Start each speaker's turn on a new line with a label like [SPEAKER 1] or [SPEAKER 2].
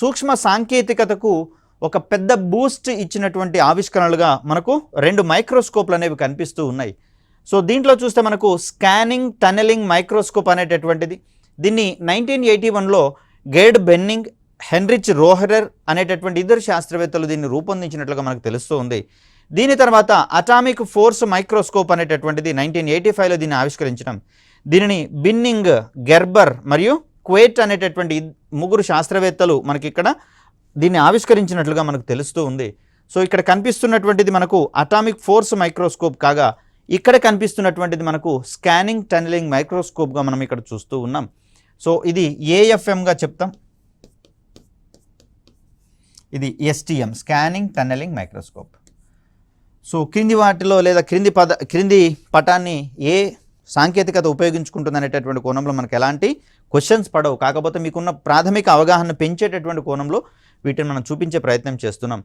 [SPEAKER 1] సూక్ష్మ సాంకేతికతకు ఒక పెద్ద బూస్ట్ ఇచ్చినటువంటి ఆవిష్కరణలుగా మనకు రెండు మైక్రోస్కోప్లు అనేవి కనిపిస్తూ ఉన్నాయి. సో దీంట్లో చూస్తే మనకు స్కానింగ్ టనెలింగ్ మైక్రోస్కోప్ అనేటటువంటిది. దీన్ని నైన్టీన్ ఎయిటీ వన్లో గేడ్ బెన్నింగ్ హెన్రిచ్ రోహరర్ అనేటటువంటి ఇద్దరు శాస్త్రవేత్తలు దీన్ని రూపొందించినట్లుగా మనకు తెలుస్తూ ఉంది. దీని తర్వాత అటామిక్ ఫోర్స్ మైక్రోస్కోప్ అనేటటువంటిది నైన్టీన్ ఎయిటీ ఫైవ్లో దీన్ని ఆవిష్కరించడం. దీనిని బిన్నింగ్ గెర్బర్ మరియు క్వేట్ అనేటటువంటి ముగ్గురు శాస్త్రవేత్తలు మనకి ఇక్కడ దీన్ని ఆవిష్కరించినట్లుగా మనకు తెలుస్తూ ఉంది. సో ఇక్కడ కనిపిస్తున్నటువంటిది మనకు అటామిక్ ఫోర్స్ మైక్రోస్కోప్ కాగా ఇక్కడ కనిపిస్తున్నటువంటిది మనకు స్కానింగ్ టనలింగ్ మైక్రోస్కోప్గా మనం ఇక్కడ చూస్తూ ఉన్నాం. సో ఇది ఏఎఫ్ఎంగా చెప్తాం. ఇది STM scanning tunneling microscope. So క్రింది వాటిలో లేదా క్రింది పద క్రింది పటాన్ని ఏ సాంకేతికత ఉపయోగించుకుంటుంది అనేటటువంటి కోణంలో మనకు ఎలాంటి క్వశ్చన్స్ పడవు. కాకపోతే మీకున్న ప్రాథమిక అవగాహన పెంచేటటువంటి కోణంలో వీటిని మనం చూపించే ప్రయత్నం చేస్తున్నాం.